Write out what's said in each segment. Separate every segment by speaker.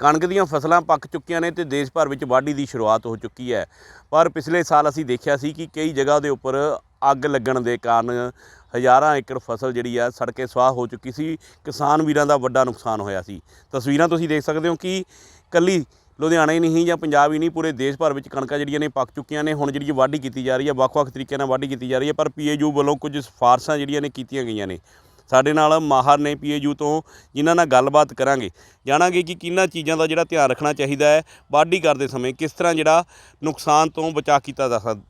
Speaker 1: ਕਣਕ ਦੀਆਂ ਫਸਲਾਂ ਪੱਕ ਚੁੱਕੀਆਂ ਨੇ ਤੇ ਦੇਸ਼ ਭਰ ਵਿੱਚ ਵਾਢੀ ਦੀ ਸ਼ੁਰੂਆਤ ਹੋ ਚੁੱਕੀ ਹੈ। ਪਰ ਪਿਛਲੇ ਸਾਲ ਅਸੀਂ ਦੇਖਿਆ ਸੀ ਕਿ ਕਈ ਜਗ੍ਹਾ ਦੇ ਉੱਪਰ ਅੱਗ ਲੱਗਣ ਦੇ ਕਾਰਨ ਹਜ਼ਾਰਾਂ ਏਕੜ ਫਸਲ ਜਿਹੜੀ ਆ ਸੜ ਕੇ ਸੁਆਹ ਹੋ ਚੁੱਕੀ ਸੀ। ਕਿਸਾਨ ਵੀਰਾਂ ਦਾ ਵੱਡਾ ਨੁਕਸਾਨ ਹੋਇਆ ਸੀ। ਤਸਵੀਰਾਂ ਤੁਸੀਂ ਦੇਖ ਸਕਦੇ ਹੋ ਕਿ ਕੱਲੀ ਲੁਧਿਆਣਾ ਹੀ ਨਹੀਂ ਜਾਂ ਪੰਜਾਬ ਹੀ ਨਹੀਂ, ਪੂਰੇ ਦੇਸ਼ ਭਰ ਵਿੱਚ ਕਣਕਾਂ ਜਿਹੜੀਆਂ ਨੇ ਪੱਕ ਚੁੱਕੀਆਂ ਨੇ। ਹੁਣ ਜਿਹੜੀ ਵਾਢੀ ਕੀਤੀ ਜਾ ਰਹੀ ਹੈ, ਵੱਖ-ਵੱਖ ਤਰੀਕਿਆਂ ਨਾਲ ਵਾਢੀ ਕੀਤੀ ਜਾ ਰਹੀ ਹੈ, ਪਰ ਪੀਏਯੂ ਵੱਲੋਂ ਕੁਝ ਸਿਫਾਰਸ਼ਾਂ ਜਿਹੜੀਆਂ ਨੇ ਕੀਤੀਆਂ ਗਈਆਂ ਨੇ। ਸਾਡੇ ਨਾਲ ਮਾਹਰ ਨੇ ਪੀਏਯੂ ਤੋਂ, ਜਿਨ੍ਹਾਂ ਨਾਲ ਗੱਲਬਾਤ ਕਰਾਂਗੇ। ਜਾਣਾਂਗੇ ਕਿ ਕਿੰਨਾ ਚੀਜ਼ਾਂ ਦਾ ਜਿਹੜਾ ਧਿਆਨ ਰੱਖਣਾ ਚਾਹੀਦਾ ਹੈ, ਵਾਢੀ ਕਰਦੇ ਸਮੇਂ ਕਿਸ ਤਰ੍ਹਾਂ ਜਿਹੜਾ ਨੁਕਸਾਨ ਤੋਂ ਬਚਾਅ ਕੀਤਾ ਜਾ ਸਕਦਾ।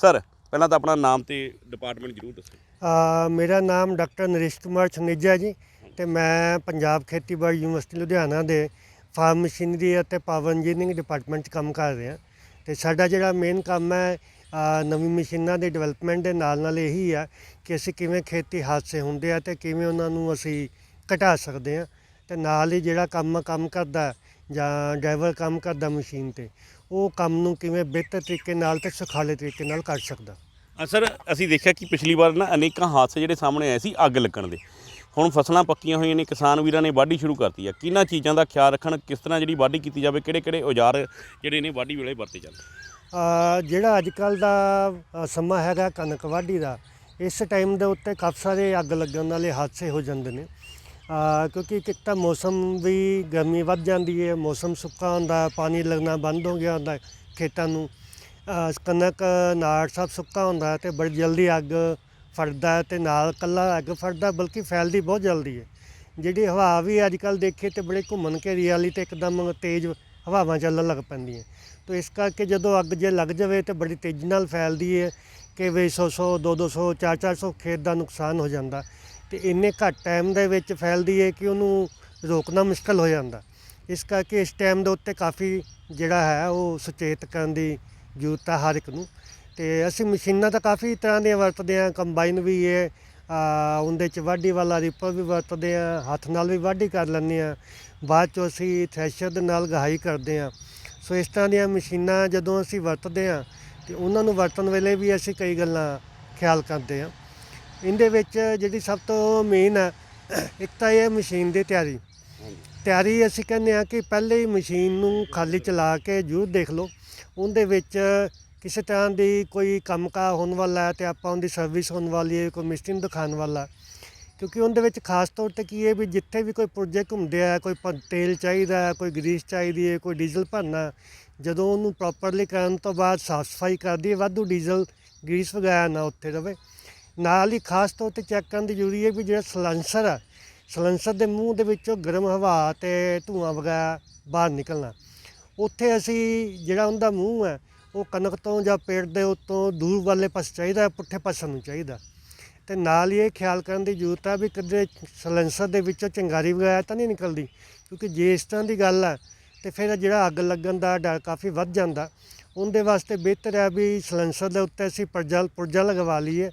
Speaker 1: ਸਰ, ਪਹਿਲਾਂ ਤਾਂ ਆਪਣਾ ਨਾਮ ਤੇ ਡਿਪਾਰਟਮੈਂਟ ਜ਼ਰੂਰ ਦੱਸੋ।
Speaker 2: ਮੇਰਾ ਨਾਮ ਡਾਕਟਰ ਨਰੇਸ਼ ਕੁਮਾਰ ਛਨੇਜਾ ਜੀ ਤੇ ਮੈਂ ਪੰਜਾਬ ਖੇਤੀਬਾੜੀ ਯੂਨੀਵਰਸਿਟੀ ਲੁਧਿਆਣਾ ਦੇ ਫਾਰਮ ਮਸ਼ੀਨਰੀ ਅਤੇ ਪਾਵਰ ਇੰਜੀਨੀਅਰਿੰਗ ਡਿਪਾਰਟਮੈਂਟ 'ਚ ਕੰਮ ਕਰ ਰਿਹਾ। ਤੇ ਸਾਡਾ ਜਿਹੜਾ ਮੇਨ ਕੰਮ ਹੈ ਨਵੀਂ ਮਸ਼ੀਨਾਂ ਦੀ ਡਿਵੈਲਪਮੈਂਟ ਦੇ ਨਾਲ ਨਾਲ ਇਹੀ ਆ ਕਿ ਅਸੀਂ ਕਿਵੇਂ ਖੇਤੀ ਹਾਦਸੇ ਹੁੰਦੇ ਆ ਤੇ ਕਿਵੇਂ ਉਹਨਾਂ ਨੂੰ ਅਸੀਂ ਘਟਾ ਸਕਦੇ ਆ ਤੇ ਨਾਲ ਹੀ ਜਿਹੜਾ ਕੰਮ ਕੰਮ ਕਰਦਾ ਜਾਂ ਡਰਾਈਵਰ ਕੰਮ ਕਰਦਾ ਮਸ਼ੀਨ ਤੇ, ਉਹ ਕੰਮ ਨੂੰ ਕਿਵੇਂ ਬਿਹਤਰ ਤਰੀਕੇ ਨਾਲ ਤੇ ਸੁਖਾਲੇ ਤਰੀਕੇ ਨਾਲ ਕਰ ਸਕਦਾ।
Speaker 1: ਸਰ, ਅਸੀਂ ਦੇਖਿਆ ਕਿ ਪਿਛਲੀ ਵਾਰ ਨਾ ਅਨੇਕਾਂ ਹਾਦਸੇ ਜਿਹੜੇ ਸਾਹਮਣੇ ਆਏ ਸੀ ਅੱਗ ਲੱਗਣ ਦੇ। ਹੁਣ ਫਸਲਾਂ ਪੱਕੀਆਂ ਹੋਈਆਂ ਨੇ, ਕਿਸਾਨ ਵੀਰਾਂ ਨੇ ਵਾਢੀ ਸ਼ੁਰੂ ਕਰਤੀ ਆ। ਕਿਹਨਾਂ ਚੀਜ਼ਾਂ ਦਾ ਖਿਆਲ ਰੱਖਣ, ਕਿਸ ਤਰ੍ਹਾਂ ਜਿਹੜੀ ਵਾਢੀ ਕੀਤੀ ਜਾਵੇ ਕਿਹੜੇ ਕਿਹੜੇ ਔਜ਼ਾਰ ਜਿਹੜੇ ਨੇ ਵਾਢੀ ਵੇਲੇ ਵਰਤੇ ਜਾਂਦੇ?
Speaker 2: ਜਿਹੜਾ ਅੱਜ ਕੱਲ ਦਾ ਸਮਾਂ ਹੈਗਾ ਕਣਕ ਵਾਢੀ ਦਾ, ਇਸ ਟਾਈਮ ਦੇ ਉੱਤੇ ਕਾਫੀ ਸਾਰੇ ਅੱਗ ਲੱਗਣ ਵਾਲੇ ਹਾਦਸੇ ਹੋ ਜਾਂਦੇ ਨੇ। ਕਿਉਂਕਿ ਇੱਕ ਤਾਂ ਮੌਸਮ ਵੀ ਗਰਮੀ ਵੱਧ ਜਾਂਦੀ ਹੈ ਮੌਸਮ ਸੁੱਕਾ ਹੁੰਦਾ, ਪਾਣੀ ਲੱਗਣਾ ਬੰਦ ਹੋ ਗਿਆ ਹੁੰਦਾ ਖੇਤਾਂ ਨੂੰ। ਕਣਕ ਨਾੜ ਸਭ ਸੁੱਕਾ ਹੁੰਦਾ ਤੇ ਬੜੀ ਜਲਦੀ ਅੱਗ ਫੜਦਾ ਹੈ ਤੇ ਨਾਲ ਕੱਲਾ ਅੱਗ ਫੜਦਾ, ਬਲਕਿ ਫੈਲਦੀ ਬਹੁਤ ਜਲਦੀ ਹੈ ਜਿਹੜੀ ਹਵਾ ਵੀ ਅੱਜ ਕੱਲ ਦੇਖੇ ਤੇ ਬੜੇ ਘੁੰਮਣ ਘੇਰੀ ਵਾਲੀ ਤੇ ਇੱਕਦਮ ਤੇਜ਼ ਹਵਾਵਾਂ ਚੱਲਣ ਲੱਗ ਪੈਂਦੀਆਂ। ਤੋ ਇਸ ਕਰਕੇ ਜਦੋਂ ਅੱਗ ਜੇ ਲੱਗ ਜਾਵੇ ਤੇ ਬੜੀ ਤੇਜ਼ੀ ਨਾਲ ਫੈਲਦੀ ਹੈ ਕਿ ਵੀ 100 100 200 200 400 400 ਖੇਤ ਦਾ ਨੁਕਸਾਨ ਹੋ ਜਾਂਦਾ। ਤੇ ਇੰਨੇ ਘੱਟ ਟਾਈਮ ਦੇ ਵਿੱਚ ਫੈਲਦੀ ਹੈ ਕਿ ਉਹਨੂੰ ਰੋਕਣਾ ਮੁਸ਼ਕਲ ਹੋ ਜਾਂਦਾ। ਇਸ ਕਰਕੇ ਇਸ ਟਾਈਮ ਦੇ ਉੱਤੇ ਕਾਫੀ ਜਿਹੜਾ ਹੈ ਉਹ ਸੁਚੇਤ ਕਰਨ ਦੀ ਜ਼ਰੂਰਤ ਹੈ ਹਰ ਇੱਕ ਨੂੰ। ਤੇ ਅਸੀਂ ਮਸ਼ੀਨਾਂ ਤਾਂ ਕਾਫੀ ਤਰ੍ਹਾਂ ਦੀਆਂ ਵਰਤਦੇ ਹਾਂ, ਕੰਬਾਈਨ ਵੀ ਹੈ ਉਹਦੇ ਚ ਵਾਢੀ ਵਾਲਾ ਰੀਪਰ ਵੀ ਵਰਤਦੇ ਆ ਹੱਥ ਨਾਲ ਵੀ ਵਾਢੀ ਕਰ ਲੈਂਦੇ ਆ ਬਾਅਦ 'ਚੋਂ ਅਸੀਂ ਥ੍ਰੈਸ਼ਰ ਦੇ ਨਾਲ ਗਹਾਈ ਕਰਦੇ ਹਾਂ। ਸੋ ਇਸ ਤਰ੍ਹਾਂ ਦੀਆਂ ਮਸ਼ੀਨਾਂ ਜਦੋਂ ਅਸੀਂ ਵਰਤਦੇ ਹਾਂ ਤੇ ਉਹਨਾਂ ਨੂੰ ਵਰਤਣ ਵੇਲੇ ਵੀ ਅਸੀਂ ਕਈ ਗੱਲਾਂ ਖਿਆਲ ਕਰਦੇ ਹਾਂ। ਇਹਦੇ ਵਿੱਚ ਜਿਹੜੀ ਸਭ ਤੋਂ ਮੇਨ ਹੈ, ਇੱਕ ਤਾਂ ਇਹ ਮਸ਼ੀਨ ਦੀ ਤਿਆਰੀ। ਤਿਆਰੀ ਅਸੀਂ ਕਹਿੰਦੇ ਆ ਕਿ ਪਹਿਲੇ ਹੀ ਮਸ਼ੀਨ ਨੂੰ ਖਾਲੀ ਚਲਾ ਕੇ ਜ਼ਰੂਰ ਦੇਖ ਲਓ। ਉਹਦੇ ਵਿੱਚ ਕਿਸੇ ਤਰ੍ਹਾਂ ਦੀ ਕੋਈ ਕੰਮਕਾ ਹੋਣ ਵਾਲਾ ਹੈ ਤੇ ਆਪਾਂ ਉਹਦੀ ਸਰਵਿਸ ਹੋਣ ਵਾਲੀ ਹੈ, ਕੋਈ ਮਿਸਟਰੀ ਨੂੰ ਦਿਖਾਉਣ ਵਾਲਾ ਕਿਉਂਕਿ ਉਹਦੇ ਵਿੱਚ ਖਾਸ ਤੌਰ ਤੇ ਕੀ ਹੈ ਵੀ ਜਿੱਥੇ ਵੀ ਕੋਈ ਪ੍ਰੋਜੈਕਟ ਹੁੰਦੇ ਆ, ਕੋਈ ਪ- ਤੇਲ ਚਾਹੀਦਾ, ਕੋਈ ਗਰੀਸ ਚਾਹੀਦੀ ਹੈ, ਕੋਈ ਡੀਜ਼ਲ ਭਰਨਾ, ਜਦੋਂ ਉਹਨੂੰ ਪ੍ਰੋਪਰਲੀ ਕਰਨ ਤੋਂ ਬਾਅਦ ਸਾਫ਼ ਸਫ਼ਾਈ ਕਰਦੀ ਹੈ ਵਾਧੂ ਡੀਜ਼ਲ ਗਰੀਸ ਵਗੈਰਾ ਨਾ ਉੱਥੇ ਰਵੇ। ਨਾਲ ਹੀ ਖਾਸ ਤੌਰ ਤੇ ਚੈੱਕ ਕਰਨ ਦੀ ਜ਼ਰੂਰੀ ਹੈ ਵੀ ਜਿਹੜਾ ਸਲੈਂਸਰ ਆ ਸਲੈਂਸਰ ਦੇ ਮੂੰਹ ਦੇ ਵਿੱਚੋਂ ਗਰਮ ਹਵਾ ਤੇ ਧੂਆਂ ਵਗੈਰਾ ਬਾਹਰ ਨਿਕਲਣਾ, ਉੱਥੇ ਅਸੀਂ ਜਿਹੜਾ ਉਹਦਾ ਮੂੰਹ ਹੈ, ਉਹ ਕਣਕ ਤੋਂ ਜਾਂ ਪੇੜ ਦੇ ਉੱਤੋਂ ਦੂਰ ਵਾਲੇ ਪਾਸੇ ਚਾਹੀਦਾ, ਪੁੱਠੇ ਪਾਸੇ ਨੂੰ ਚਾਹੀਦਾ। ਤੇ ਨਾਲ ਹੀ ਇਹ ਖਿਆਲ ਕਰਨ ਦੀ ਜ਼ਰੂਰਤ ਹੈ ਵੀ ਕਦੇ ਸਲੈਂਸਰ ਦੇ ਵਿੱਚੋਂ ਚਿੰਗਾਰੀ ਵਗੈਰਾ ਤਾਂ ਨਹੀਂ ਨਿਕਲਦੀ, ਕਿਉਂਕਿ ਜੇ ਇਸ ਤਰ੍ਹਾਂ ਦੀ ਗੱਲ ਹੈ ਤੇ ਫਿਰ ਜਿਹੜਾ ਅੱਗ ਲੱਗਣ ਦਾ ਡਰ ਕਾਫੀ ਵੱਧ ਜਾਂਦਾ। ਉਹਦੇ ਵਾਸਤੇ ਬਿਹਤਰ ਹੈ ਵੀ ਸਲੈਂਸਰ ਦੇ ਉੱਤੇ ਅਸੀਂ ਪਰਜਾ, ਪੁਰਜਾ ਲਗਵਾ ਲਈਏ,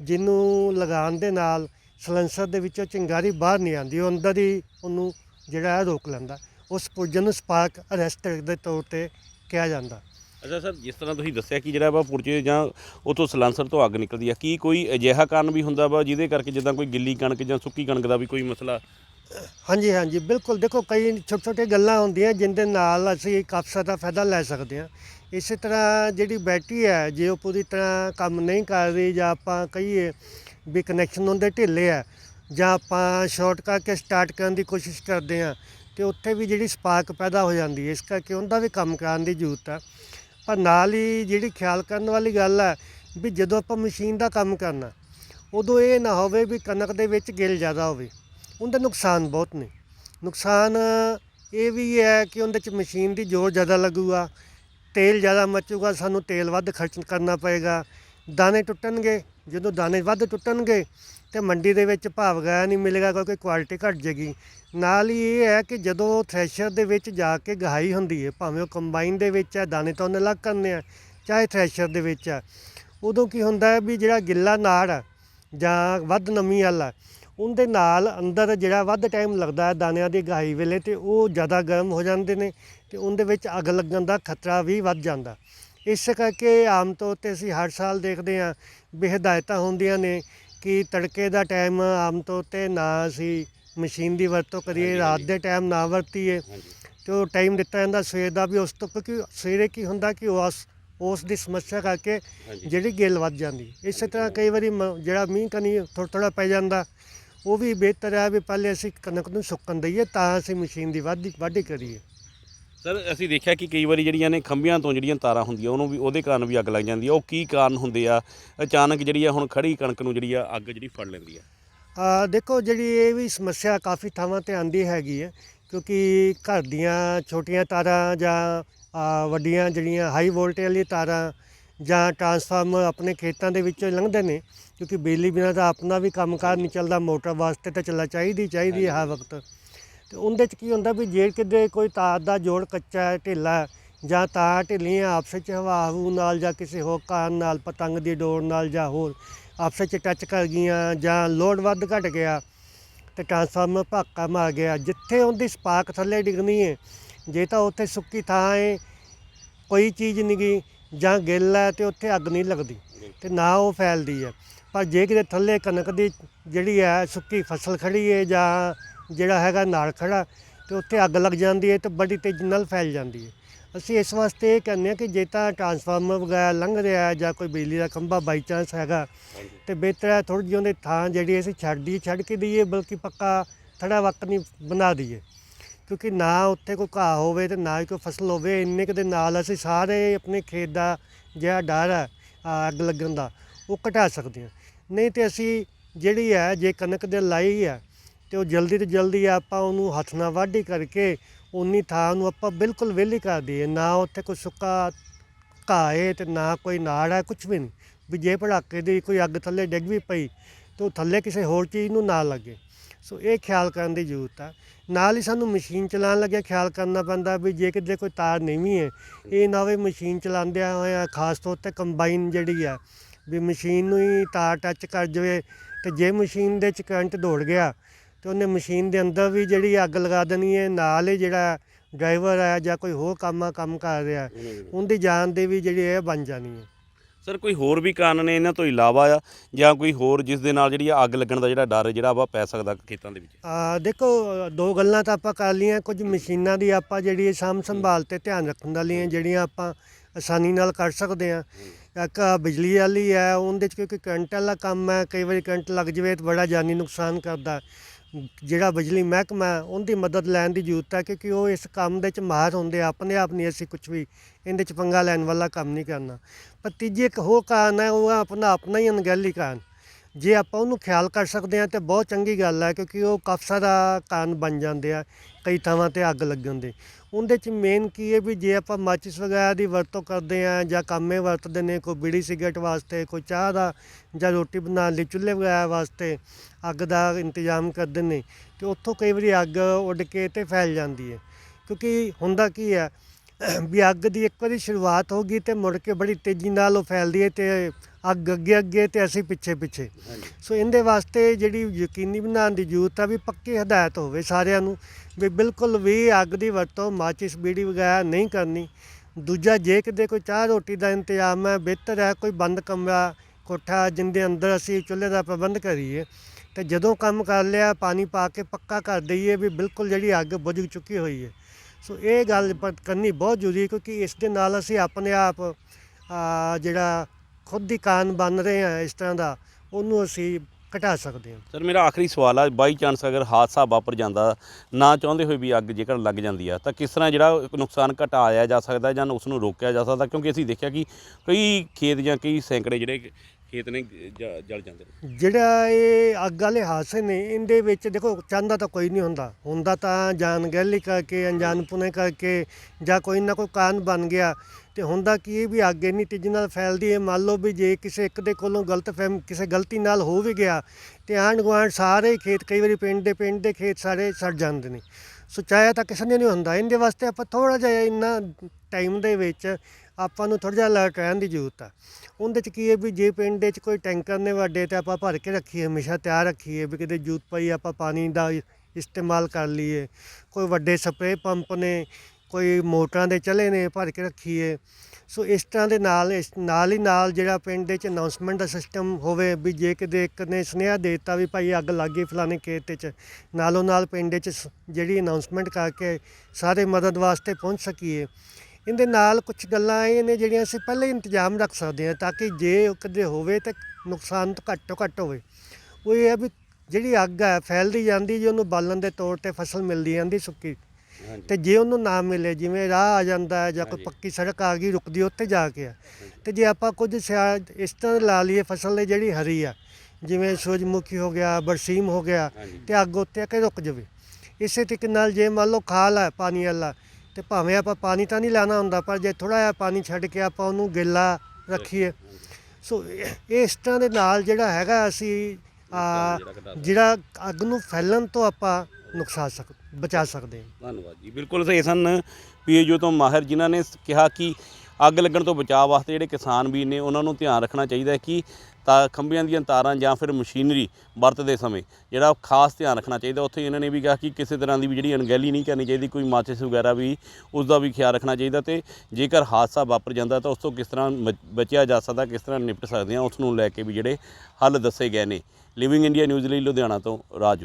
Speaker 2: ਜਿਹਨੂੰ ਲਗਾਉਣ ਦੇ ਨਾਲ ਸਲੈਂਸਰ ਦੇ ਵਿੱਚੋਂ ਚਿੰਗਾਰੀ ਬਾਹਰ ਨਹੀਂ ਆਉਂਦੀ, ਉਹ ਅੰਦਰ ਹੀ ਉਹਨੂੰ ਜਿਹੜਾ ਹੈ ਰੋਕ ਲੈਂਦਾ। ਉਸ ਪੁਰਜੇ ਨੂੰ ਸਪਾਰਕ ਅਰੈਸਟ ਦੇ ਤੌਰ ਤੇ ਕਿਹਾ ਜਾਂਦਾ।
Speaker 1: ਅੱਛਾ ਸਰ, ਜਿਸ ਤਰ੍ਹਾਂ ਤੁਸੀਂ ਦੱਸਿਆ ਕਿ ਜਿਹੜਾ ਵਾ ਪੁਰਜੇ ਜਾਂ ਉਤੋਂ ਸਲਾਂਸਰ ਤੋਂ ਅੱਗ ਨਿਕਲਦੀ ਆ, ਕੀ ਕੋਈ ਅਜਿਹਾ ਕਾਰਨ ਵੀ ਹੁੰਦਾ ਵਾ ਜਿਹਦੇ ਕਰਕੇ ਜਿੱਦਾਂ ਕੋਈ ਗਿੱਲੀ ਕਣਕ ਜਾਂ ਸੁੱਕੀ ਕਣਕ ਦਾ ਵੀ ਕੋਈ ਮਸਲਾ?
Speaker 2: ਹਾਂਜੀ ਹਾਂਜੀ, ਬਿਲਕੁਲ। ਦੇਖੋ, ਕਈ ਛੋਟੇ ਛੋਟੇ ਗੱਲਾਂ ਹੁੰਦੀਆਂ, ਜਿੰਦੇ ਨਾਲ ਅਸੀਂ ਕਾਫੀ ਦਾ ਫਾਇਦਾ ਲੈ ਸਕਦੇ ਹਾਂ। ਇਸੇ ਤਰ੍ਹਾਂ ਜਿਹੜੀ ਬੈਟਰੀ ਹੈ, ਜੇ ਉਹ ਪੂਰੀ ਤਰ੍ਹਾਂ ਕੰਮ ਨਹੀਂ ਕਰ ਰਹੀ ਜਾਂ ਆਪਾਂ ਕਹੀਏ ਵੀ ਕਨੈਕਸ਼ਨ ਉਹਦੇ ਢਿੱਲੇ ਆ, ਜਾਂ ਆਪਾਂ ਸ਼ਾਰਟ ਕਰਕੇ ਸਟਾਰਟ ਕਰਨ ਦੀ ਕੋਸ਼ਿਸ਼ ਕਰਦੇ ਹਾਂ, ਤੇ ਉੱਥੇ ਵੀ ਜਿਹੜੀ ਸਪਾਰਕ ਪੈਦਾ ਹੋ ਜਾਂਦੀ ਹੈ, ਇਸ ਕਰਕੇ ਉਹਦਾ ਵੀ ਕੰਮ ਕਰਾਉਣ ਦੀ ਜ਼ਰੂਰਤ ਆ। ਪਰ ਨਾਲ ਹੀ ਜਿਹੜੀ ਖਿਆਲ ਕਰਨ ਵਾਲੀ ਗੱਲ ਹੈ ਵੀ ਜਦੋਂ ਆਪਾਂ ਮਸ਼ੀਨ ਦਾ ਕੰਮ ਕਰਨਾ, ਉਦੋਂ ਇਹ ਨਾ ਹੋਵੇ ਵੀ ਕਣਕ ਦੇ ਵਿੱਚ ਗਿੱਲ ਜ਼ਿਆਦਾ ਹੋਵੇ, ਉਹਦੇ ਨੁਕਸਾਨ ਬਹੁਤ ਨੇ। ਨੁਕਸਾਨ ਇਹ ਵੀ ਹੈ ਕਿ ਉਹਦੇ ਚ ਮਸ਼ੀਨ ਦੀ ਜ਼ੋਰ ਜ਼ਿਆਦਾ ਲੱਗੂਗਾ, ਤੇਲ ਜ਼ਿਆਦਾ ਮਚੂਗਾ, ਸਾਨੂੰ ਤੇਲ ਵੱਧ ਖਰਚ ਕਰਨਾ ਪਏਗਾ ਦਾਣੇ ਟੁੱਟਣਗੇ, ਜਦੋਂ ਦਾਣੇ ਵੱਧ ਟੁੱਟਣਗੇ ਤੇ ਮੰਡੀ ਦੇ ਵਿੱਚ ਭਾਵ ਗਾਇਆ ਨਹੀਂ ਮਿਲੇਗਾ ਕਿਉਂਕਿ ਕੁਆਲਿਟੀ ਘਟ ਜੇਗੀ ਨਾਲ ਹੀ ਇਹ ਹੈ ਕਿ ਜਦੋਂ ਥ੍ਰੈਸ਼ਰ ਦੇ ਵਿੱਚ ਜਾ ਕੇ ਗਹਾਈ ਹੁੰਦੀ ਹੈ, ਭਾਵੇਂ ਉਹ ਕੰਬਾਈਨ ਦੇ ਵਿੱਚ ਹੈ, ਦਾਣੇ ਤਾਂ ਉਹਨੇ ਅਲੱਗ ਕਰਨੇ ਆ, ਚਾਹੇ ਥ੍ਰੈਸ਼ਰ ਦੇ ਵਿੱਚ ਹੈ, ਉਦੋਂ ਕੀ ਹੁੰਦਾ ਹੈ ਵੀ ਜਿਹੜਾ ਗਿੱਲਾ ਨਾੜ ਆ ਜਾਂ ਵੱਧ ਨਮੀ ਵਾਲਾ ਉਹਦੇ ਨਾਲ ਅੰਦਰ ਜਿਹੜਾ ਵੱਧ ਟਾਈਮ ਲੱਗਦਾ ਹੈ ਦਾਣਿਆਂ ਦੀ ਗਹਾਈ ਵੇਲੇ ਤੇ ਉਹ ਜ਼ਿਆਦਾ ਗਰਮ ਹੋ ਜਾਂਦੇ ਨੇ ਤੇ ਉਹਦੇ ਵਿੱਚ ਅੱਗ ਲੱਗਣ ਦਾ ਖਤਰਾ ਵੀ ਵੱਧ ਜਾਂਦਾ। ਇਸ ਕਰਕੇ ਆਮ ਤੌਰ ਤੇ ਅਸੀਂ ਹਰ ਸਾਲ ਦੇਖਦੇ ਹਾਂ ਵੀ ਹਦਾਇਤਾਂ ਹੁੰਦੀਆਂ ਨੇ ਕਿ ਤੜਕੇ ਦਾ ਟਾਈਮ ਆਮ ਤੌਰ ਤੇ ਨਾ ਅਸੀਂ ਮਸ਼ੀਨ ਦੀ ਵਰਤੋਂ ਕਰੀਏ ਰਾਤ। ਦੇ ਟਾਈਮ ਨਾ ਵਰਤੀਏ ਤੇ ਉਹ ਟਾਈਮ ਦਿੱਤਾ ਜਾਂਦਾ ਸਵੇਰ ਦਾ ਵੀ ਉਸ ਤੋਂ ਕਿਉਂਕਿ ਸਵੇਰੇ ਕੀ ਹੁੰਦਾ ਕਿ ਉਸ ਉਸ ਦੀ ਸਮੱਸਿਆ ਕਰਕੇ ਜਿਹੜੀ ਗਿੱਲ ਵੱਧ ਜਾਂਦੀ। ਇਸੇ ਤਰ੍ਹਾਂ ਕਈ ਵਾਰੀ ਜਿਹੜਾ ਮੀਂਹ ਕਨੀ ਥੋੜ੍ਹਾ ਥੋੜ੍ਹਾ ਪੈ ਜਾਂਦਾ ਉਹ ਵੀ ਬਿਹਤਰ ਹੈ ਵੀ ਪਹਿਲੇ ਅਸੀਂ ਕਣਕ ਨੂੰ ਸੁੱਕਣ ਦਈਏ ਤਾਂ ਅਸੀਂ ਮਸ਼ੀਨ ਦੀ ਵਾਢੀ ਵਾਢੀ ਕਰੀਏ।
Speaker 1: ਸਰ, ਅਸੀਂ ਦੇਖਿਆ ਕਿ ਕਈ ਵਾਰੀ ਜਿਹੜੀਆਂ ਨੇ ਖੰਭਿਆਂ ਤੋਂ ਜਿਹੜੀਆਂ ਤਾਰਾਂ ਹੁੰਦੀਆਂ, ਉਹਨੂੰ ਵੀ, ਉਹਦੇ ਕਾਰਨ ਵੀ ਅੱਗ ਲੱਗ ਜਾਂਦੀ ਆ। ਉਹ ਕੀ ਕਾਰਨ ਹੁੰਦੇ ਆ? ਅਚਾਨਕ ਜਿਹੜੀ ਆ, ਹੁਣ ਖੜੀ ਕਣਕ ਨੂੰ ਜਿਹੜੀ ਆ, ਅੱਗ ਜਿਹੜੀ ਫੜ ਲੈਂਦੀ ਆ।
Speaker 2: ਆ, ਦੇਖੋ, ਜਿਹੜੀ ਇਹ ਵੀ ਸਮੱਸਿਆ ਕਾਫੀ ਥਾਵਾਂ ਤੇ ਆਂਦੀ ਹੈਗੀ ਹੈ ਕਿਉਂਕਿ ਘਰ ਦੀਆਂ ਛੋਟੀਆਂ ਤਾਰਾਂ ਜਾਂ ਵੱਡੀਆਂ ਜਿਹੜੀਆਂ ਹਾਈ ਵੋਲਟੇਜ ਵਾਲੀ ਤਾਰਾਂ ਜਾਂ ਟਰਾਂਸਫਾਰਮਰ ਆਪਣੇ ਖੇਤਾਂ ਦੇ ਵਿੱਚੋਂ ਲੰਘਦੇ ਨੇ, ਕਿਉਂਕਿ ਬਿਜਲੀ ਬਿਨਾਂ ਤਾਂ ਆਪਣਾ ਵੀ ਕੰਮਕਾਰ ਨਹੀਂ ਚੱਲਦਾ, ਮੋਟਰ ਵਾਸਤੇ ਤਾਂ ਚੱਲਣਾ ਚਾਹੀਦੀ ਚਾਹੀਦੀ ਹੈ ਹਰ ਵਕਤ। ਤੇ ਉਹਦੇ ਚ ਕੀ ਹੁੰਦਾ ਵੀ ਜੇ ਕਿਤੇ ਕੋਈ ਤਾਰ ਦਾ ਜੋੜ ਕੱਚਾ ਹੈ ਢਿੱਲਾ ਹੈ, ਜਾਂ ਤਾਰ ਢਿੱਲੀਆਂ ਆਪਸ 'ਚ ਹਵਾ ਹੂ ਨਾਲ ਜਾਂ ਕਿਸੇ ਹੋਰ ਕਾਰਨ ਨਾਲ ਪਤੰਗ ਦੀ ਡੋਰ ਨਾਲ ਜਾਂ ਹੋਰ ਆਪਸ 'ਚ ਟੱਚ ਕਰ ਗਈਆਂ ਜਾਂ ਲੋਡ ਵੱਧ ਘਟ ਗਿਆ ਤੇ ਟਰਾਂਸਫਾਰਮਰ ਭਾਕਾ ਮਾਰ ਗਿਆ ਜਿੱਥੇ ਉਹਦੀ ਸਪਾਰਕ ਥੱਲੇ ਡਿੱਗਣੀ ਹੈ ਜੇ ਤਾਂ ਉੱਥੇ ਸੁੱਕੀ ਥਾਂ ਹੈ ਕੋਈ ਚੀਜ਼ ਨਹੀਂ ਗਈ ਜਾਂ ਗਿੱਲ ਹੈ ਤੇ ਉੱਥੇ ਅੱਗ ਨਹੀਂ ਲੱਗਦੀ ਤੇ ਨਾ ਉਹ ਫੈਲਦੀ ਹੈ। ਪਰ ਜੇ ਕਿਤੇ ਥੱਲੇ ਕਣਕ ਦੀ ਜਿਹੜੀ ਹੈ ਸੁੱਕੀ ਫਸਲ ਖੜੀ ਹੈ ਜਾਂ ਜਿਹੜਾ ਹੈਗਾ ਨਾਲ ਖੜਾ, ਤੇ ਉੱਥੇ ਅੱਗ ਲੱਗ ਜਾਂਦੀ ਹੈ ਤੇ ਬੜੀ ਤੇਜ਼ੀ ਨਾਲ ਫੈਲ ਜਾਂਦੀ ਹੈ। ਅਸੀਂ ਇਸ ਵਾਸਤੇ ਇਹ ਕਹਿੰਦੇ ਹਾਂ ਕਿ ਜੇ ਤਾਂ ਟਰਾਂਸਫਾਰਮਰ ਵਗੈਰਾ ਲੰਘ ਰਿਹਾ ਹੈ ਜਾਂ ਕੋਈ ਬਿਜਲੀ ਦਾ ਖੰਭਾ ਬਾਈ ਚਾਂਸ ਹੈਗਾ, ਤੇ ਬਿਹਤਰ ਹੈ ਥੋੜ੍ਹੀ ਜਿਹੀ ਉਹਦੀ ਥਾਂ ਜਿਹੜੀ ਅਸੀਂ ਛੱਡ ਦਈਏ, ਛੱਡ ਕੇ ਦਈਏ, ਬਲਕਿ ਪੱਕਾ ਥੜਾ ਵਕਤ ਨਹੀਂ ਬਣਾ ਦਈਏ। ਕਿਉਂਕਿ ਨਾ ਉੱਥੇ ਕੋਈ ਘਾਹ ਹੋਵੇ ਤੇ ਨਾ ਹੀ ਕੋਈ ਫਸਲ ਹੋਵੇ, ਇੰਨੇ ਕੁ ਦੇ ਨਾਲ ਅਸੀਂ ਸਾਰੇ ਆਪਣੇ ਖੇਤ ਦਾ ਜਿਹੜਾ ਡਰ ਹੈ ਅੱਗ ਲੱਗਣ ਦਾ, ਉਹ ਘਟਾ ਸਕਦੇ ਹਾਂ। ਨਹੀਂ ਤੇ ਅਸੀਂ ਜਿਹੜੀ ਹੈ, ਜੇ ਕਣਕ ਦੇ ਲਾਈ ਹੈ ਤੇ ਉਹ ਜਲਦੀ ਤੋਂ ਜਲਦੀ ਆਪਾਂ ਉਹਨੂੰ ਹੱਥ ਨਾਲ ਵਾਢੀ ਕਰਕੇ ਉਨੀ ਥਾਂ ਨੂੰ ਆਪਾਂ ਬਿਲਕੁਲ ਵਿਹਲੀ ਕਰ ਦਈਏ। ਨਾ ਉੱਥੇ ਕੋਈ ਸੁੱਕਾ ਘਾਹ ਹੈ ਤੇ ਨਾ ਕੋਈ ਨਾੜ ਹੈ ਕੁਝ ਵੀ ਨਹੀਂ। ਵੀ ਜੇ ਭੜਾਕੇ ਦੀ ਕੋਈ ਅੱਗ ਥੱਲੇ ਡਿੱਗ ਵੀ ਪਈ ਤੇ ਉਹ ਥੱਲੇ ਕਿਸੇ ਹੋਰ ਚੀਜ਼ ਨੂੰ ਨਾ ਲੱਗੇ। ਸੋ ਇਹ ਖਿਆਲ ਕਰਨ ਦੀ ਜ਼ਰੂਰਤ ਆ। ਨਾਲ ਹੀ ਸਾਨੂੰ ਮਸ਼ੀਨ ਚਲਾਉਣ ਲੱਗਿਆ ਖਿਆਲ ਕਰਨਾ ਪੈਂਦਾ ਵੀ ਜੇ ਕਿਤੇ ਕੋਈ ਤਾਰ ਨੀਵੀਂ ਹੈ ਇਹ ਨਾ ਹੋਵੇ ਮਸ਼ੀਨ ਚਲਾਉਂਦਿਆਂ ਹੋਇਆ ਖਾਸ ਤੌਰ ਤੇ ਕੰਬਾਈਨ ਜਿਹੜੀ ਆ, ਵੀ ਮਸ਼ੀਨ ਨੂੰ ਹੀ ਤਾਰ ਟੱਚ ਕਰ ਜਾਵੇ ਤੇ ਜੇ ਮਸ਼ੀਨ ਦੇ ਚ ਕਰੰਟ ਦੌੜ ਗਿਆ ਤੇ ਉਹਨੇ ਮਸ਼ੀਨ ਦੇ ਅੰਦਰ ਵੀ ਜਿਹੜੀ ਅੱਗ ਲਗਾ ਦੇਣੀ ਹੈ ਨਾਲ ਹੀ ਜਿਹੜਾ ਡਰਾਈਵਰ ਹੈ ਜਾਂ ਕੋਈ ਹੋਰ ਕੰਮ ਆ ਕੰਮ ਕਰ ਰਿਹਾ ਉਹਦੀ ਜਾਨ ਦੇ ਵੀ ਜਿਹੜੀ ਇਹ ਬਣ ਜਾਣੀ ਹੈ।
Speaker 1: ਸਰ ਕੋਈ ਹੋਰ ਵੀ ਕਾਰਨ ਨੇ ਇਹਨਾਂ ਤੋਂ ਇਲਾਵਾ ਆ ਜਾਂ ਕੋਈ ਹੋਰ ਜਿਸ ਦੇ ਨਾਲ ਜਿਹੜੀ ਆ ਅੱਗ ਲੱਗਣ ਦਾ ਜਿਹੜਾ ਡਰ ਜਿਹੜਾ ਵਾ ਪੈ ਸਕਦਾ ਖੇਤਾਂ ਦੇ ਵਿੱਚ?
Speaker 2: ਆ ਦੇਖੋ ਦੋ ਗੱਲਾਂ ਤਾਂ ਆਪਾਂ ਕਰ ਲਈਆਂ ਕੁਝ ਮਸ਼ੀਨਾਂ ਦੀ ਆਪਾਂ ਜਿਹੜੀ ਸਾਂਭ ਸੰਭਾਲ ਤੇ ਧਿਆਨ ਰੱਖਣ ਵਾਲੀਆਂ ਜਿਹੜੀਆਂ ਆਪਾਂ ਆਸਾਨੀ ਨਾਲ ਕਰ ਸਕਦੇ ਆ ਇੱਕ ਬਿਜਲੀ ਵਾਲੀ ਹੈ ਉਹਦੇ ਚ ਕਿਉਂਕਿ ਕਰੰਟ ਵਾਲਾ ਕੰਮ ਹੈ ਕਈ ਵਾਰੀ ਕਰੰਟ ਲੱਗ ਜਵੇ ਤਾਂ ਬੜਾ ਜਾਨੀ ਨੁਕਸਾਨ ਕਰਦਾ। ਜਿਹੜਾ ਬਿਜਲੀ ਮਹਿਕਮਾ ਉਹਦੀ ਮਦਦ ਲੈਣ ਦੀ ਜ਼ਰੂਰਤ ਹੈ ਕਿਉਂਕਿ ਉਹ ਇਸ ਕੰਮ ਦੇ ਵਿੱਚ ਮਾਹਰ ਹੁੰਦੇ ਆ, ਆਪਣੇ ਆਪ ਨਹੀਂ ਅਸੀਂ ਕੁਝ ਵੀ ਇਹਦੇ ਚ ਪੰਗਾ ਲੈਣ ਵਾਲਾ ਕੰਮ ਨਹੀਂ ਕਰਨਾ। ਪਰ ਤੀਜੀ ਇੱਕ ਹੋਰ ਕਾਰਨ ਹੈ ਉਹ ਹੈ ਆਪਣਾ ਆਪਣਾ ਹੀ ਅਣਗਹਿਲੀ ਕਾਰਨ। ਜੇ ਆਪਾਂ ਉਹਨੂੰ ਖਿਆਲ ਕਰ ਸਕਦੇ ਹਾਂ ਤੇ ਬਹੁਤ ਚੰਗੀ ਗੱਲ ਹੈ ਕਿਉਂਕਿ ਉਹ ਕਾਫੀ ਸਾਰਾ ਕਾਰਨ ਬਣ ਜਾਂਦੇ ਆ ਕਈ ਥਾਵਾਂ ਤੇ ਅੱਗ ਲੱਗਣ ਦੇ। ਉਹਦੇ ਚ ਮੇਨ ਕੀ ਹੈ ਵੀ ਜੇ ਆਪਾਂ ਮਾਚਿਸ ਵਗੈਰਾ ਦੀ ਵਰਤੋਂ ਕਰਦੇ ਆ ਜਾਂ ਕੰਮੇ ਵਰਤਦੇ ਨੇ, ਕੋਈ ਬੀੜੀ ਸਿਗਰਟ ਵਾਸਤੇ, ਕੋਈ ਚਾਹ ਦਾ ਜਾਂ ਰੋਟੀ ਬਣਾਉਣ ਲਈ ਚੁੱਲ੍ਹੇ ਵਗੈਰਾ ਵਾਸਤੇ ਅੱਗ ਦਾ ਇੰਤਜ਼ਾਮ ਕਰਦੇ ਨੇ, ਤੇ ਉੱਥੋਂ ਕਈ ਵਾਰੀ ਅੱਗ ਉੱਡ ਕੇ ਤੇ ਫੈਲ ਜਾਂਦੀ ਹੈ। ਕਿਉਂਕਿ ਹੁੰਦਾ ਕੀ ਹੈ, ਵੀ ਅੱਗ ਦੀ ਇੱਕ ਵਾਰੀ ਸ਼ੁਰੂਆਤ ਹੋ ਗਈ ਤੇ ਮੁੜ ਕੇ ਬੜੀ ਤੇਜ਼ੀ ਨਾਲ ਉਹ ਫੈਲਦੀ ਹੈ ਤੇ ਅੱਗ ਅੱਗੇ ਅੱਗੇ ਤੇ ਅਸੀਂ ਪਿੱਛੇ ਪਿੱਛੇ। ਸੋ ਇਹਦੇ ਵਾਸਤੇ ਜਿਹੜੀ ਯਕੀਨੀ ਬਣਾਉਣ ਦੀ ਜ਼ਰੂਰਤ ਆ ਵੀ ਪੱਕੀ ਹਦਾਇਤ ਹੋਵੇ ਸਾਰਿਆਂ ਨੂੰ ਵੀ ਬਿਲਕੁਲ ਵੀ ਅੱਗ ਦੀ ਵਰਤੋਂ ਮਾਚਿਸ ਬੀੜੀ ਵਗੈਰਾ ਨਹੀਂ ਕਰਨੀ। ਦੂਜਾ ਜੇ ਕਿਤੇ ਕੋਈ ਚਾਹ ਰੋਟੀ ਦਾ ਇੰਤਜ਼ਾਮ ਹੈ ਬਿਹਤਰ ਹੈ ਕੋਈ ਬੰਦ ਕਮਰਾ ਕੋਠਾ ਜਿੰਦੇ ਅੰਦਰ ਅਸੀਂ ਚੁੱਲ੍ਹੇ ਦਾ ਪ੍ਰਬੰਧ ਕਰੀਏ ਤੇ ਜਦੋਂ ਕੰਮ ਕਰ ਲਿਆ ਪਾਣੀ ਪਾ ਕੇ ਪੱਕਾ ਕਰ ਦਈਏ ਵੀ ਬਿਲਕੁਲ ਜਿਹੜੀ ਅੱਗ ਬੁਝ ਚੁੱਕੀ ਹੋਈ ਹੈ। ਸੋ ਇਹ ਗੱਲ ਕਰਨੀ ਬਹੁਤ ਜ਼ਰੂਰੀ ਕਿਉਂਕਿ ਇਸ ਦੇ ਨਾਲ ਅਸੀਂ ਆਪਣੇ ਆਪ ਜਿਹੜਾ ਖੁਦ ਦੀ ਕਾਰਨ ਬਣ ਰਹੇ ਹਾਂ ਇਸ ਤਰ੍ਹਾਂ ਦਾ ਉਹਨੂੰ ਅਸੀਂ ਘਟਾ ਸਕਦੇ ਹਾਂ।
Speaker 1: ਸਰ ਮੇਰਾ ਆਖਰੀ ਸਵਾਲ ਆ ਬਾਈ ਚਾਂਸ ਅਗਰ ਹਾਦਸਾ ਵਾਪਰ ਜਾਂਦਾ ਨਾ ਚਾਹੁੰਦੇ ਹੋਏ ਵੀ ਅੱਗ ਜੇਕਰ ਲੱਗ ਜਾਂਦੀ ਆ ਤਾਂ ਕਿਸ ਤਰ੍ਹਾਂ ਜਿਹੜਾ ਨੁਕਸਾਨ ਘਟਾਇਆ ਜਾ ਸਕਦਾ ਜਾਂ ਉਸ ਨੂੰ ਰੋਕਿਆ ਜਾ ਸਕਦਾ? ਕਿਉਂਕਿ ਅਸੀਂ ਦੇਖਿਆ ਕਿ ਕਈ ਖੇਤ ਜਾਂ ਕਈ ਸੈਂਕੜੇ ਜਿਹੜੇ ਖੇਤ ਨੇ ਜਲ ਜਾਂਦੇ ਨੇ।
Speaker 2: ਜਿਹੜਾ ਇਹ ਅੱਗ ਵਾਲੇ ਹਾਦਸੇ ਨੇ ਇਹਦੇ ਵਿੱਚ ਦੇਖੋ ਚਾਹੁੰਦਾ ਤਾਂ ਕੋਈ ਨਹੀਂ ਹੁੰਦਾ। ਹੁੰਦਾ ਤਾਂ ਜਾਨ ਗਹਿਲੀ ਕਰਕੇ ਅਣਜਾਣਪੁਣੇ ਕਰਕੇ ਜਾਂ ਕੋਈ ਨਾ ਕੋਈ ਕਾਰਨ ਬਣ ਗਿਆ। ਤੇ ਹੁੰਦਾ ਕੀ ਇਹ ਵੀ ਅੱਗ ਇੰਨੀ ਤੇਜ਼ੀ ਨਾਲ ਫੈਲਦੀ ਹੈ, ਮੰਨ ਲਓ ਵੀ ਜੇ ਕਿਸੇ ਇੱਕ ਦੇ ਕੋਲੋਂ ਗਲਤ ਫਹਿਮ, ਕਿਸੇ ਗਲਤੀ ਨਾਲ ਹੋ ਵੀ ਗਿਆ, ਤੇ ਆਂਢ ਗੁਆਂਢ ਸਾਰੇ ਖੇਤ, ਕਈ ਵਾਰੀ ਪਿੰਡ ਦੇ ਪਿੰਡ ਦੇ ਖੇਤ ਸਾਰੇ ਸੜ ਜਾਂਦੇ ਨੇ। ਸੋ ਚਾਹਿਆ ਤਾਂ ਕਿਸੇ ਨੇ ਨਹੀਂ ਹੁੰਦਾ। ਇਹਦੇ ਵਾਸਤੇ ਆਪਾਂ ਥੋੜਾ ਜਿਹਾ ਇੰਨਾ ਟਾਈਮ ਦੇ ਵਿੱਚ ਆਪਾਂ ਨੂੰ ਥੋੜਾ ਜਿਹਾ ਅਲਰਟ ਰਹਿਣ ਦੀ ਜ਼ਰੂਰਤ ਆ। ਉਹਦੇ ਚ ਕੀ ਹੈ ਵੀ ਜੇ ਪਿੰਡ ਦੇ ਚ ਕੋਈ ਟੈਂਕਰ ਨੇ ਵੱਡੇ, ਤੇ ਆਪਾਂ ਭਰ ਕੇ ਰੱਖੀਏ, ਹਮੇਸ਼ਾ ਤਿਆਰ ਰੱਖੀਏ ਵੀ ਕਿਤੇ ਜੂਤ ਪਈ ਆਪਾਂ ਪਾਣੀ ਦਾ ਇਸਤੇਮਾਲ ਕਰ ਲਈਏ। ਕੋਈ ਵੱਡੇ ਸਪਰੇਅ ਪੰਪ ਨੇ ਕੋਈ ਮੋਟਰਾਂ ਦੇ ਚਲੇ ਨੇ, ਭਰ ਕੇ ਰੱਖੀਏ। ਸੋ ਇਸ ਤਰ੍ਹਾਂ ਦੇ ਨਾਲ, ਇਸ ਨਾਲ ਹੀ ਨਾਲ ਜਿਹੜਾ ਪਿੰਡ ਦੇ ਚ ਅਨਾਉਂਸਮੈਂਟ ਦਾ ਸਿਸਟਮ ਹੋਵੇ, ਵੀ ਜੇ ਕਿਤੇ ਇੱਕ ਨੇ ਸੁਨੇਹਾ ਦੇ ਦਿੱਤਾ ਵੀ ਭਾਈ ਅੱਗ ਲੱਗ ਗਈ ਫਲਾਣੇ ਖੇਤ 'ਚ ਨਾਲੋਂ ਨਾਲ ਪਿੰਡ 'ਚ ਸ- ਜਿਹੜੀ ਅਨਾਉਂਸਮੈਂਟ ਕਰਕੇ ਸਾਰੇ ਮਦਦ ਵਾਸਤੇ ਪਹੁੰਚ ਸਕੀਏ। ਇਹਦੇ ਨਾਲ ਕੁਝ ਗੱਲਾਂ ਇਹ ਨੇ ਜਿਹੜੀਆਂ ਅਸੀਂ ਪਹਿਲੇ ਹੀ ਇੰਤਜ਼ਾਮ ਰੱਖ ਸਕਦੇ ਹਾਂ, ਤਾਂ ਕਿ ਜੇ ਕਦੇ ਹੋਵੇ ਤਾਂ ਨੁਕਸਾਨ ਤੋਂ ਘੱਟ ਤੋਂ ਘੱਟ ਹੋਵੇ। ਉਹ ਇਹ ਹੈ ਵੀ ਜਿਹੜੀ ਅੱਗ ਹੈ ਫੈਲਦੀ ਜਾਂਦੀ ਜੇ ਉਹਨੂੰ ਬਾਲਣ ਦੇ ਤੌਰ ਤੇ ਫਸਲ ਮਿਲਦੀ ਜਾਂਦੀ ਸੁੱਕੀ। ਤੇ ਜੇ ਉਹਨੂੰ ਨਾ ਮਿਲੇ ਜਿਵੇਂ ਰਾਹ ਆ ਜਾਂਦਾ ਹੈ ਜਾਂ ਕੋਈ
Speaker 1: ਹਾਂਜੀ।
Speaker 2: ਪੱਕੀ ਸੜਕ ਆ ਗਈ ਰੁਕਦੀ ਉੱਥੇ ਜਾ ਕੇ ਆ। ਤੇ ਜੇ ਆਪਾਂ ਕੁਝ ਸਿਆ- ਇਸ ਤਰ੍ਹਾਂ ਲਾ ਲਈਏ ਫਸਲ ਨੇ ਜਿਹੜੀ ਹਰੀ ਆ ਜਿਵੇਂ ਸੂਰਜਮੁਖੀ ਹੋ ਗਿਆ ਬਰਸੀਮ ਹੋ ਗਿਆ ਤੇ ਅੱਗ ਉੱਤੇ ਆ ਕੇ ਰੁਕ ਜਾਵੇ। ਇਸੇ ਤਰੀਕੇ ਨਾਲ ਜੇ ਮੰਨ ਲਓ ਖਾਲ ਹੈ ਪਾਣੀ ਵਾਲਾ ਤੇ ਭਾਵੇਂ ਆਪਾਂ ਪਾਣੀ ਤਾਂ ਨਹੀਂ ਲਾਣਾ ਹੁੰਦਾ ਪਰ ਜੇ ਥੋੜਾ ਜਿਹਾ ਪਾਣੀ ਛੱਡ ਕੇ ਆਪਾਂ ਉਹਨੂੰ ਗਿੱਲਾ ਰੱਖੀਏ। ਸੋ ਇਹ- ਇਸ ਤਰ੍ਹਾਂ ਦੇ ਨਾਲ ਜਿਹੜਾ ਹੈਗਾ ਅਸੀਂ ਆ, ਜਿਹੜਾ ਅੱਗ ਨੂੰ ਫੈਲਣ ਤੋਂ ਆਪਾਂ ਨੁਕਸਾ ਸਕ ਬਚਾ ਸਕਦੇ ਹਾਂ।
Speaker 1: ਧੰਨਵਾਦ ਜੀ। ਬਿਲਕੁਲ ਸਹੀ ਸਨ ਪੀਏਯੂ ਤੋਂ ਮਾਹਿਰ ਜਿਨ੍ਹਾਂ ਨੇ ਕਿਹਾ ਕਿ ਅੱਗ ਲੱਗਣ ਤੋਂ ਬਚਾਅ ਵਾਸਤੇ ਜਿਹੜੇ ਕਿਸਾਨ ਵੀ ਨੇ ਉਹਨਾਂ ਨੂੰ ਧਿਆਨ ਰੱਖਣਾ ਚਾਹੀਦਾ ਹੈ ਕਿ ਤਾਂ ਖੰਭਿਆਂ ਦੀਆਂ ਤਾਰਾਂ ਜਾਂ ਫਿਰ ਮਸ਼ੀਨਰੀ ਵਰਤਦੇ ਸਮੇਂ ਜਿਹੜਾ ਖਾਸ ਧਿਆਨ ਰੱਖਣਾ ਚਾਹੀਦਾ। ਉੱਥੇ ਇਹਨਾਂ ਨੇ ਵੀ ਕਿਹਾ ਕਿ ਕਿਸੇ ਤਰ੍ਹਾਂ ਦੀ ਵੀ ਜਿਹੜੀ ਅਣਗਹਿਲੀ ਨਹੀਂ ਕਰਨੀ ਚਾਹੀਦੀ, ਕੋਈ ਮਾਚਿਸ ਵਗੈਰਾ ਵੀ ਉਸ ਦਾ ਵੀ ਖਿਆਲ ਰੱਖਣਾ ਚਾਹੀਦਾ ਤੇ ਜੇਕਰ ਹਾਦਸਾ ਵਾਪਰ ਜਾਂਦਾ ਤਾਂ ਉਸ ਤੋਂ ਕਿਸ ਤਰ੍ਹਾਂ ਮ- ਬਚਿਆ ਜਾ ਸਕਦਾ, ਕਿਸ ਤਰ੍ਹਾਂ ਨਿਪਟ ਸਕਦੇ ਹਾਂ, ਉਸ ਨੂੰ ਲੈ ਕੇ ਵੀ ਜਿਹੜੇ ਹੱਲ ਦੱਸੇ ਗਏ ਨੇ। ਲਿਵਿੰਗ ਇੰਡੀਆ ਨਿਊਜ਼ ਲਈ ਲੁਧਿਆਣਾ ਤੋਂ ਰਾਜ।